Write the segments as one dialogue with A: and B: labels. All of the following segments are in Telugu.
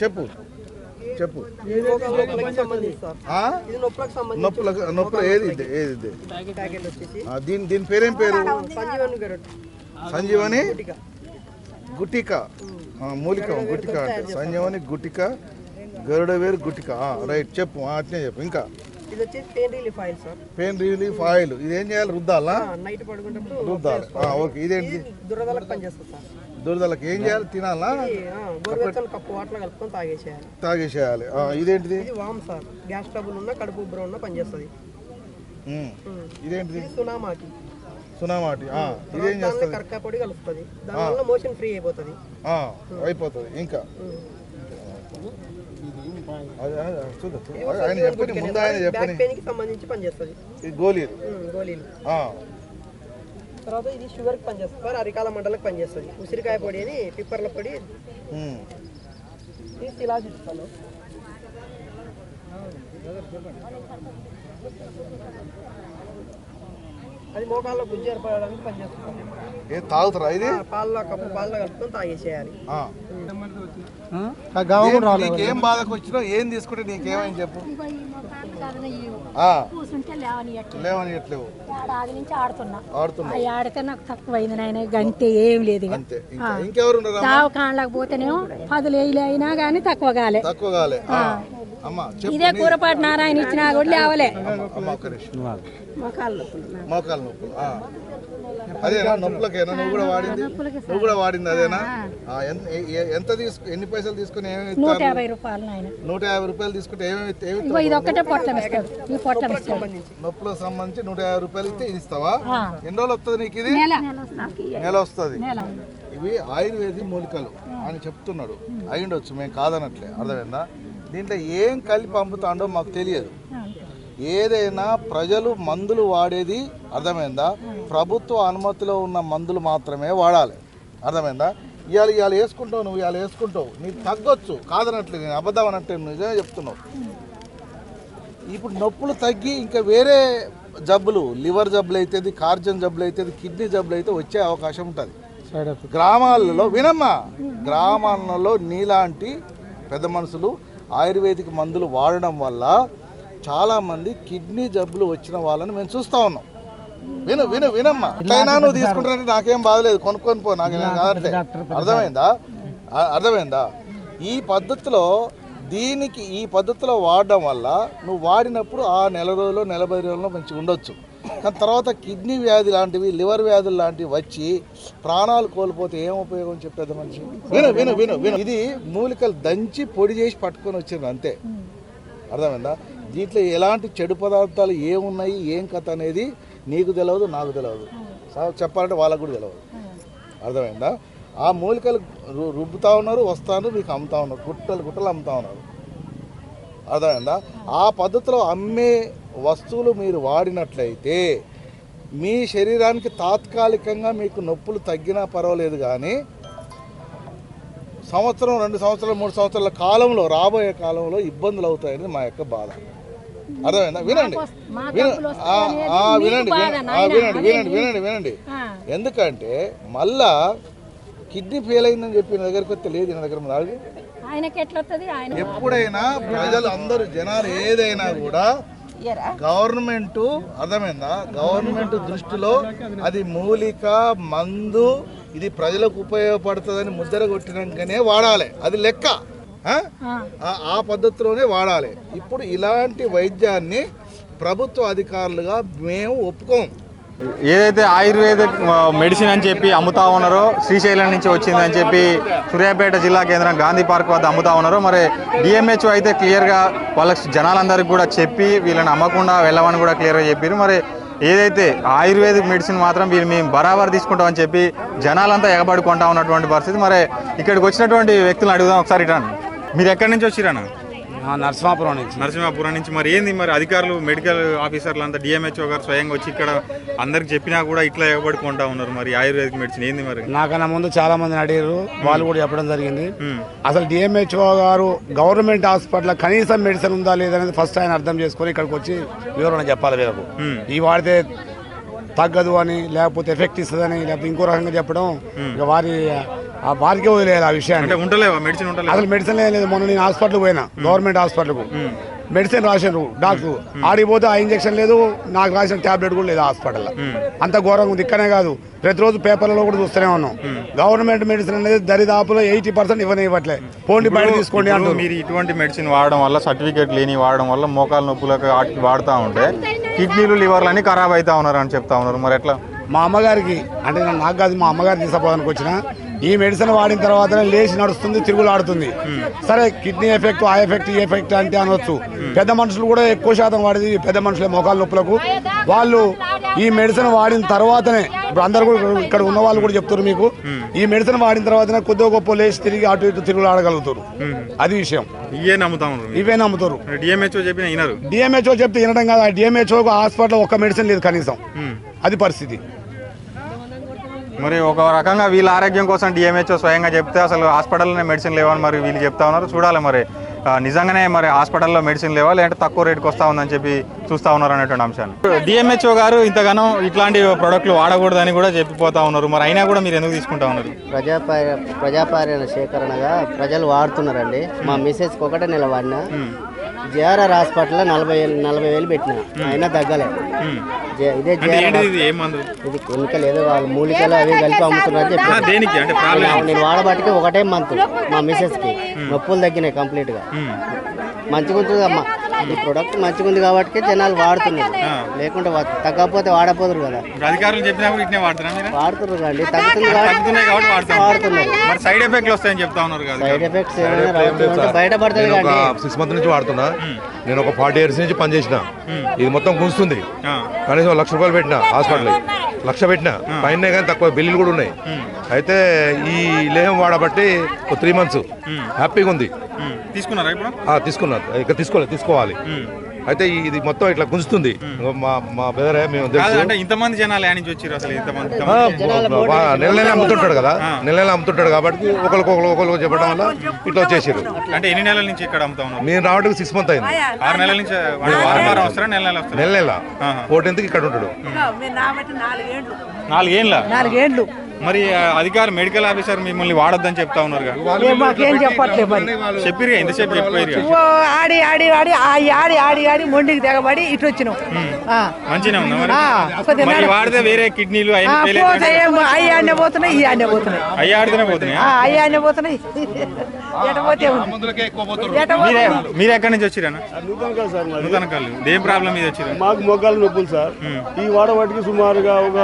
A: చెప్పు. చెప్పు.
B: నొప్పులకి
A: నొప్పులు ఏది ఏది దీని దీని పేరేం పేరు?
B: సంజీవని? గుటిక.
A: మూలిక గుటిక అంటే సంజీవని గుటిక గరుడ వేరు గుటిక. రైట్ చెప్పు అట్నే చెప్పు ఇంకా.
B: Pain relief oil.
A: ఇది ఏం చేయాలి? రుద్దాలా? రుద్దాలి. ఓకే ఇదేంటి?
B: ఇది దురదలకు
A: ఏం చేయాలి? తినాలా?
B: గోరువెచ్చని కప్పు వాటర్ కలుపుకొని తాగేసేయాలి.
A: తాగేసేయాలి. ఆ, ఇదేంటిది?
B: ఇది వామ్ సార్. గ్యాస్ ట్రబుల్ ఉన్న కడుపు ఉబ్బరం ఉన్న పనిచేస్తుంది.
A: ఇదేంటిది?
B: ఇది సునామాకి.
A: సునామాటి. ఆ, ఇదేం చేస్తుంది?
B: కరకా పొడి కలుపుతుంది. దానివల్ల మోషన్ ఫ్రీ అయిపోతుంది.
A: ఆ, అయిపోతుంది. ఇంకా. ఆయన చెప్పని ముందు ఆయన చెప్పని
B: సంబంధించి పనిచేస్తుంది.
A: గోళీలు.
B: గోళీలు.
A: ఆ,
B: తర్వాత ఇది షుగర్కి పనిచేస్తుంది. సార్ అరికాల మంటలకు పనిచేస్తుంది. ఉసిరికాయ పొడి అని పిప్పర్ల పొడి. ఇది శిలాజిత్ సార్ అది మోకాల్లో గుజ్జు ఏర్పడడానికి పనిచేస్తుంది.
A: ఏ తాగుతారా ఇది?
B: పాలలో కప్పు పాలలో కలుపుకొని తాగేసేయాలి.
A: ఆ.
B: గవం
A: ఏం- బాధకు వచ్చినా ఏం తీసుకుంటే నీకేమైంది చెప్పు.
C: ఇగో ఈ మొఖానికి కాదని ఈ
A: ఆ,
C: కూర్చుంటే లేవనియట్లేదు.
A: లేవని ఎట్లేవు
C: ఏడాది నుంచి ఆడుతున్నా.
A: ఆడుతున్నా.
C: ఆ ఆడితే నాకు తక్కువైంది నాయన గంటే ఏం లేదు ఇక.
A: అంతే. ఇంకా ఇంకెవరు ఉన్నారా
C: దావ కాళ్ళకి పోతేనేమో పదులు వేలు అయినా కానీ తక్కువ కాలే
A: తక్కువ కాలే ఆ. అమ్మ చెప్పు
C: ఇదే కూరపాటు నారాయణ ఇచ్చినా కూడా లేవలే.
A: మోకాలు నొప్పులు. ఆ. అదేనా? నొప్పులకేనా? నువ్వు కూడా వాడింది? నువ్వు కూడా వాడింది అదేనా? ఎంత తీసుకు ఎన్ని పైసలు తీసుకుని ఏమేమి
C: నూట యాభై రూపాయలు నాయన.
A: నూట యాభై రూపాయలు తీసుకుంటే ఏమేమి
C: ఇది ఒక్కటే పొట్లం ఈ ఇస్తాడు
A: నొప్పులకు సంబంధించి నూట యాభై రూపాయలు ఇస్తే ఇది ఇస్తావా. ఎన్ని రోజులు వస్తుంది నీకు ఇది?
C: నెల.
A: వస్తుంది. ఇవి ఆయుర్వేదిక్ మూలికలు అని చెప్తున్నాడు. అయ్యుండొచ్చు మేము కాదనట్లే. అర్థమైందా? దీంట్లో ఏం కలిపి పంపుతాడో మాకు తెలియదు. ఏదైనా ప్రజలు మందులు వాడేది అర్థమైందా? ప్రభుత్వ అనుమతిలో ఉన్న మందులు మాత్రమే వాడాలి. అర్థమైందా? ఇవాళ ఇవాళ వేసుకుంటావు నువ్వు ఇవాళ వేసుకుంటావు. నీకు తగ్గొచ్చు. కాదనట్లే నేను అబద్ధం అనట్లే నిజమే చెప్తున్నావు. ఇప్పుడు నొప్పులు తగ్గి ఇంకా వేరే జబ్బులు లివర్ జబ్బులు అవుతుంది కార్జన్ జబ్బులు అవుతుంది కిడ్నీ జబ్బులు అయితే వచ్చే అవకాశం ఉంటుంది. గ్రామాలలో వినమ్మా గ్రామాలలో నీలాంటి పెద్ద మనుషులు ఆయుర్వేదిక్ మందులు వాడడం వల్ల చాలామంది కిడ్నీ జబ్బులు వచ్చిన వాళ్ళని మేము చూస్తూ ఉన్నాం. విను విను వినమ్మా. ఇట్లయినా నువ్వు తీసుకుంటానంటే నాకేం బాధలేదు కొనుక్కొని పో నాకేం కాదంటే. అర్థమైందా? అర్థమైందా? ఈ పద్ధతిలో దీనికి ఈ పద్ధతిలో వాడడం వల్ల నువ్వు వాడినప్పుడు ఆ నెల రోజుల్లో నలభై రోజుల్లో మంచిగా ఉండొచ్చు. కానీ తర్వాత కిడ్నీ వ్యాధి లాంటివి లివర్ వ్యాధులు లాంటివి వచ్చి ప్రాణాలు కోల్పోతే ఏం ఉపయోగం చెప్పేది మనిషి? విను విను విను విను. ఇది మూలికలు దంచి పొడి చేసి పట్టుకొని వచ్చిండ్రు అంతే. అర్థమైందా? దీంట్లో ఎలాంటి చెడు పదార్థాలు ఏమున్నాయి ఏం కథ అనేది నీకు తెలియదు నాకు తెలియదు సా- చెప్పాలంటే వాళ్ళకు కూడా తెలియదు అర్థమైందా? ఆ మూలికలు రుబ్బుతా ఉన్నారు వస్తాను మీకు అమ్ముతా ఉన్నారు. గుట్టలు గుట్టలు అమ్ముతా ఉన్నారు. అర్థమైందా? ఆ పద్ధతిలో అమ్మే వస్తువులు మీరు వాడినట్లయితే మీ శరీరానికి తాత్కాలికంగా మీకు నొప్పులు తగ్గినా పర్వాలేదు కానీ సంవత్సరం రెండు సంవత్సరాలు మూడు సంవత్సరాల కాలంలో రాబోయే కాలంలో ఇబ్బందులు అవుతాయని మా యొక్క బాధ. అర్థమైందా? వినండి. వినండి వినండి. వినండి వినండి వినండి. ఎందుకంటే మళ్ళా కిడ్నీ ఫెయిల్ అయిందని చెప్పి నా దగ్గరికి వస్తే లేదు నా దగ్గర. ఆగు.
C: ఆయనకి ఆయన
A: ఎప్పుడైనా ప్రజలు అందరూ జనాలు ఏదైనా కూడా గవర్నమెంట్ అర్థమైందా? గవర్నమెంట్ దృష్టిలో అది మూలిక మందు ఇది ప్రజలకు ఉపయోగపడుతుందని ముద్ర కొట్టినాకనే వాడాలి. అది లెక్క. ఆ? పద్ధతిలోనే వాడాలి. ఇప్పుడు ఇలాంటి వైద్యాన్ని ప్రభుత్వ అధికారులుగా మేము ఒప్పుకోం.
D: ఏదైతే ఆయుర్వేద మెడిసిన్ అని చెప్పి అమ్ముతా ఉన్నారో శ్రీశైలం నుంచి వచ్చిందని చెప్పి సూర్యాపేట జిల్లా కేంద్రం గాంధీ పార్క్ వద్ద అమ్ముతా ఉన్నారో మరి డిఎంహెచ్ఓ అయితే క్లియర్గా వాళ్ళకి జనాలందరికీ కూడా చెప్పి వీళ్ళని అమ్మకుండా వెళ్ళమని కూడా క్లియర్గా చెప్పారు. మరి ఏదైతే ఆయుర్వేదిక్ మెడిసిన్ మాత్రం వీళ్ళు మేము బరాబర్ తీసుకుంటామని చెప్పి జనాలంతా ఎగబడుకుంటా ఉన్నటువంటి పరిస్థితి. మరి ఇక్కడికి వచ్చినటువంటి వ్యక్తులను అడుగుదాం ఒకసారి ఇటాను మీరు ఎక్కడి నుంచి వచ్చిరన్నా
E: నరసింహాపురం నుంచి.
D: నరసింహాపురం నుంచి మరి ఏంది మరి అధికారులు మెడికల్ ఆఫీసర్లు అంతా డిఎంహెచ్ఓ గారు స్వయంగా వచ్చి ఇక్కడ అందరికి చెప్పినా కూడా ఇట్లా ఎగబడుకుంటా ఉన్నారు మరి ఆయుర్వేదిక్ మెడిసిన్ ఏంది మరి?
E: నాకన్నా ముందు చాలా మందిని అడిగారు. వాళ్ళు కూడా చెప్పడం జరిగింది. అసలు డిఎంహెచ్ఓ గారు గవర్నమెంట్ హాస్పిటల్ కనీసం మెడిసిన్ ఉందా లేదనేది ఫస్ట్ ఆయన అర్థం చేసుకొని ఇక్కడికి వచ్చి వివరణ చెప్పాలి వీళ్ళకు. ఈ వాడితే తగ్గదు అని లేకపోతే ఎఫెక్ట్ ఇస్తుందని లేకపోతే ఇంకో రకంగా చెప్పడం ఇక వారి ఆ వారికే వదిలేదు ఆ విషయాన్ని.
D: అంటే మెడిసిన్
E: అసలు మెడిసిన్ లేదు మొన్న నేను హాస్పిటల్కి పోయినా గవర్నమెంట్ హాస్పిటల్కు. మెడిసిన్ రాశారు డాక్టర్. ఆడికి పోతే ఆ ఇంజక్షన్ లేదు నాకు రాసిన టాబ్లెట్ కూడా లేదు హాస్పిటల్లో. అంత ఘోరంగా ఉంది ఇక్కడనే కాదు. ప్రతిరోజు పేపర్లలో కూడా చూస్తూనే ఉన్నాం. గవర్నమెంట్ మెడిసిన్ అనేది దరిదాపులో ఎయిటీ పర్సెంట్ ఇవ్వని ఇవ్వట్లే పోండి బయట తీసుకోండి అంటారు
D: మీరు ఇటువంటి మెడిసిన్ వాడడం వల్ల సర్టిఫికేట్ లేని వాడడం వల్ల మోకాలు నొప్పులకు వాడుతూ ఉంటే కిడ్నీలు లివర్లు అన్ని ఖరాబ్ అవుతా ఉన్నారు అని చెప్తా ఉన్నారు. మరి ఎట్లా?
E: మా అమ్మగారికి అంటే నాకు కాదు మా అమ్మగారు తీసుకుపోవడానికి వచ్చిన ఈ మెడిసిన్ వాడిన తర్వాతనే లేచి నడుస్తుంది తిరుగులాడుతుంది. సరే కిడ్నీ ఎఫెక్ట్ ఆ ఎఫెక్ట్ ఈ ఎఫెక్ట్ అంటే అనొచ్చు. పెద్ద మనుషులు కూడా ఎక్కువ శాతం వాడేది పెద్ద మనుషులే మోకాల నొప్పులకు. వాళ్ళు ఈ మెడిసిన్ వాడిన తర్వాతనే ఇప్పుడు అందరు కూడా ఇక్కడ ఉన్న వాళ్ళు కూడా చెప్తారు మీకు ఈ మెడిసిన్ వాడిన తర్వాతనే కొద్దిగా గొప్ప లేచి తిరిగి అటు ఇటు తిరుగులాడగలుగుతారు. అది విషయం.
D: ఇవే నమ్ముతా
E: ఇవే నమ్ముతారు.
D: డిఎంహెచ్ఓ చెప్పిన
E: డిఎంహెచ్ఓ చెప్తే వినడం కాదు ఆ డిఎంహెచ్ఓ హాస్పిటల్ ఒక్క మెడిసిన్ లేదు కనీసం. అది పరిస్థితి.
D: మరి ఒక రకంగా వీళ్ళ ఆరోగ్యం కోసం డిఎంహెచ్ఓ స్వయంగా చెప్తే అసలు హాస్పిటల్లోనే మెడిసిన్ లేవని మరి వీళ్ళు చెప్తా ఉన్నారు. చూడాలి మరి. నిజంగానే మరి హాస్పిటల్లో మెడిసిన్ లేవా? లేదంటే తక్కువ రేటుకి వస్తా ఉందని చెప్పి చూస్తా ఉన్నారు అనేటువంటి అంశాన్ని. డిఎంహెచ్ఓ గారు ఇంతగానో ఇట్లాంటి ప్రోడక్ట్లు వాడకూడదని కూడా చెప్పిపోతా ఉన్నారు. మరి అయినా కూడా మీరు ఎందుకు తీసుకుంటా ఉన్నారు?
F: ప్రజాపార ప్రజాపాలన సేకరణగా ప్రజలు వాడుతున్నారండి. మా మిసెస్కి ఒకటే నెల వాడిన. జేఆర్ఆర్ హాస్పిటల్లో నలభై వేలు నలభై వేలు పెట్టిన. అయినా తగ్గలే. జే- ఇదే జేఆర్ఆర్
D: ఇది
F: కెమికల్ ఏదో వాళ్ళు మూలికలు అవి కలిపి అమ్ముతున్నారని
D: ఆ,
F: చెప్పి
D: దేనికి? అంటే ప్రాబ్లం
F: నేను వాడబట్టికి ఒకటే మంత్ మా మిసెస్కి. నొప్పులు తగ్గినాయి కంప్లీట్గా. మంచిగా ఉంటుంది ఈ ప్రొడక్ట్ మంచిగా ఉంది కాబట్టి జనాలు వాడుతున్నారు. లేకుంటే తగ్గకపోతే వాడపోదురు కదా.
D: అధికారులు చెప్పినా కూడా ఇట్నే
F: వాడుతున్నారు కండి తగ్గుతుంది కాబట్టి
D: వాడుతున్నారు.
F: వాడుతున్నారు.
D: మరి సైడ్ ఎఫెక్ట్లు వస్తాయని చెప్తా ఉన్నారు కదా
F: సైడ్ ఎఫెక్ట్స్ కానీ.
G: సిక్స్ మంత్ నుంచి వాడుతున్నా. నేను ఒక ఫార్టీ ఇయర్స్ నుంచి పనిచేసిన. ఇది మొత్తం గుంస్తుంది
D: ఆ.
G: కనీసం లక్ష రూపాయలు పెట్టిన హాస్పిటల్ లక్ష పెట్టిన. పైన కానీ తక్కువ బిల్లులు కూడా ఉన్నాయి. అయితే ఈ లేహం వాడబట్టి ఒక త్రీ మంత్స్ హ్యాపీగా ఉంది.
D: తీసుకున్నారా ఇప్పుడు?
G: ఆ, తీసుకున్నా ఇక తీసుకోలేదు తీసుకోవాలి. అయితే ఇది మొత్తం ఇట్లా గుంజుతుంది. మా మా బెదరే మేము
D: అంటే ఇంతమంది జనాలు యాడ్ నుంచి వచ్చారు అసలు ఇంతమంది
G: నెల నెల అమ్ముతుంటాడు కదా. నెల నెల అమ్ముతుంటాడు కాబట్టి ఒకరికి ఒకరు ఒకరికి చెప్పడం వల్ల ఇట్లా వచ్చేసారు.
D: అంటే ఎన్ని నెలల నుంచి ఇక్కడ అమ్ముతా ఉన్నారు?
G: నేను రావడానికి సిక్స్ మంత్ అయింది.
D: ఆరు నెలల నుంచి వాడు వారం వారం వస్తారా నెల నెల వస్తారా?
G: నెల నెల. ఫోర్టీన్త్కి ఇక్కడ ఉంటాడు.
D: నాలుగేళ్ళ
C: నాలుగేండ్లు.
D: మరి ఆ, అధికారి మెడికల్ ఆఫీసర్ మిమ్మల్ని వాడొద్దని చెప్తా ఉన్నారు
C: మాకేం చెప్పట్లే మరి?
D: చెప్పిరుగా ఇంతసేపు చెప్పారు
C: ఆడి ఆడి ఆడి ఆ ఆడి ఆడి ఆడి మొండికి తెగబడి ఇటు వచ్చినాం. ఆ.
D: మంచిగా
C: నడ-
D: వాడితే వేరే కిడ్నీలు
C: ఆ,
D: అయ్యి
C: పోతే ఏం అయ్యి ఆడనే పోతున్నాయి ఈ ఆడనే పోతున్నాయి.
D: అయ్యి ఆడితేనే పోతున్నాయి?
C: ఆ, అయ్యి ఆడనే పోతున్నాయి. ఎట పోతే ఉంది. ఎట పోతే
D: మీరే ఎక్కడి నుంచి వచ్చిరన్నా
E: నూతన సార్ మరి.
D: నూతన కళ్ళు దేం ప్రాబ్లం మీద వచ్చిరా
E: మాకు మొగ్గాలు నొప్పులు సార్. ఈ వాడవాటికి సుమారుగా ఒక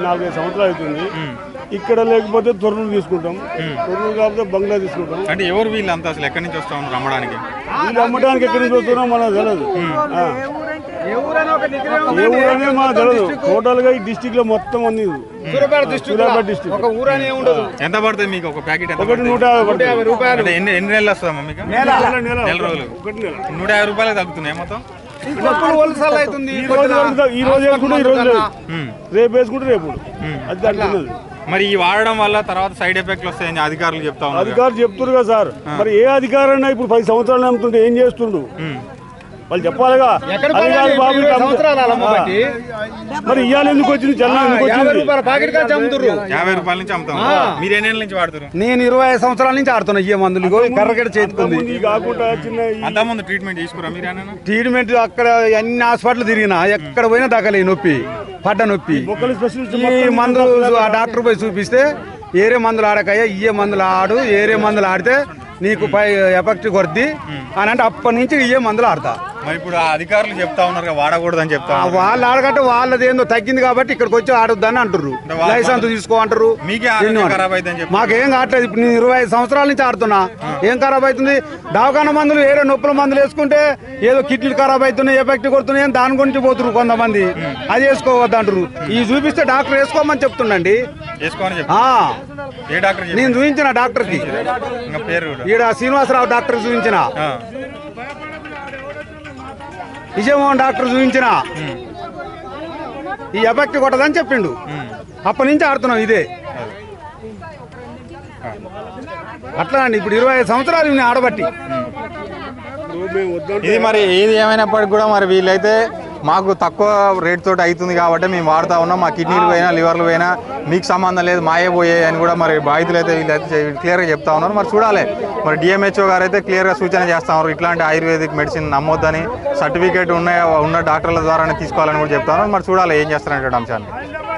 E: నాలుగైదు సంవత్సరాలు అవుతుంది. ఇక్కడ లేకపోతే తొర్రూరు తీసుకుంటాం. తొర్రూరు కాకపోతే బంగ్లా తీసుకుంటాం.
D: అంటే ఎవరు వీళ్ళంతా అసలు ఎక్కడి నుంచి వస్తా ఉన్నారు అమ్మడానికి
E: వీళ్ళు అమ్మడానికి ఎక్కడి నుంచి వస్తున్నాం మనకు తెలియదు ఆ. ఏ ఊరనే మనకు తెలియదు టోటల్గా ఈ డిస్టిక్లో మొత్తం ఉంది సూర్యాపేట డిస్టిక్ ఒక ఊరనే ఉండదు.
D: ఎంత పడుతుంది మీకు ఒక ప్యాకెట్ ఎంత
E: ఒకటి? నూట యాభై.
D: అంటే ఎన్ని ఎన్ని నెలలు వస్తుందమ్మా మీకు?
E: నెల, నెల.
D: రోజులు.
E: ఒకటి నెల.
D: నూట యాభై రూపాయలు తగ్గుతున్నాయి మొత్తం?
E: ఈ రోజు ఈ రోజు వేసుకుంటే ఈ రోజు రేపు. వేసుకుంటే రేపు. అది అంటున్నది
D: మరి ఈ వాడడం వల్ల తర్వాత సైడ్ ఎఫెక్ట్లు వస్తాయని అధికారులు చెప్తా ఉన్నారు.
E: అధికారులు చెప్తున్నారు కదా సార్. మరి ఏ అధికారైనా ఇప్పుడు పది సంవత్సరాలు నమ్ముతుంటే ఏం చేస్తుండు? వాళ్ళు చెప్పాలిగా కాదు బాబు. మరి ఇవాళ ఎందుకు వచ్చింది? చల్లం ఎందుకు వచ్చింది?
D: యాభై రూపాయల నుంచి అమ్ముతాం మీరు ఎన్ని నెలల నుంచి వాడుతారు
H: నేను ఇరవై ఐదు సంవత్సరాల నుంచి ఆడుతున్నా ఇయ్య మందులు ఈ కర్రగడ చేతుకుంది.
E: ఈ-
D: ట్రీట్మెంట్ మీరు
H: అక్కడ అన్ని హాస్పిటల్ తిరిగినా ఎక్కడ పోయినా దక్కలే నొప్పి పడ్డ నొప్పి. ఈ మందులు ఆ డాక్టర్ పోయి చూపిస్తే ఏరే మందులు ఆడకయ్యా ఇయ్యే మందులు ఆడు ఏరే మందులు ఆడితే నీకు పై ఎఫెక్ట్ కొద్ది అని అంటే అప్పటి నుంచి ఇయ్యే మందులు ఆడతా.
D: మరి ఇప్పుడు ఆ అధికారులు చెప్తా ఉన్నారు వాడకూడదని చెప్తా.
H: వాళ్ళు ఆడగట్టే వాళ్ళది ఏందో తగ్గింది కాబట్టి ఇక్కడికి వచ్చి ఆడొద్దని అంటారు లైసెన్స్ తీసుకో అంటారు
D: మీకే
H: కావట్లేదు. ఇప్పుడు నేను ఇరవై ఐదు సంవత్సరాల నుంచి ఆడుతున్నా. ఏం ఖరాబ్ అవుతుంది? దవాఖాన మందులు వేరే నొప్పుల మందులు వేసుకుంటే ఏదో కిడ్నీలు ఖరాబ్ అవుతున్నాయి ఎఫెక్ట్ కొడుతున్నాయి దాని గురించి పోతున్నారు కొంతమంది. అది వేసుకోవద్దు అంటారు ఈ చూపిస్తే డాక్టర్ వేసుకోమని చెప్తుండండి. నేను చూపించిన డాక్టర్కి. ఈడ శ్రీనివాసరావు డాక్టర్ చూపించిన. విజయమోహన్ డాక్టర్ చూపించిన ఈ ఎఫెక్ట్ కొట్టదని చెప్పిండు. అప్పటి నుంచి ఆడుతున్నాం ఇదే. అట్లా అండి ఇప్పుడు ఇరవై ఐదు సంవత్సరాలు ఆడబట్టి.
D: ఇది మరి ఏది ఏమైనప్పటికి కూడా మరి వీళ్ళైతే మాకు తక్కువ రేట్ తోటి అవుతుంది కాబట్టి మేము వాడుతూ ఉన్నాం. మా కిడ్నీలు పోయినా లివర్లు పోయినా మీకు సంబంధం లేదు మాయే పోయాయి అని కూడా మరి బాధితులు అయితే వీళ్ళైతే క్లియర్గా చెప్తా ఉన్నారు. మరి చూడాలి. మరి డిఎంహెచ్ఓ గారు అయితే క్లియర్గా సూచన చేస్తా ఉన్నారు. ఇట్లాంటి ఆయుర్వేదిక్ మెడిసిన్ నమ్మొద్దని సర్టిఫికేట్ ఉన్న ఉన్న డాక్టర్ల ద్వారానే తీసుకోవాలని కూడా చెప్తా ఉన్నారు. మరి చూడాలి ఏం చేస్తారనే అంశాన్ని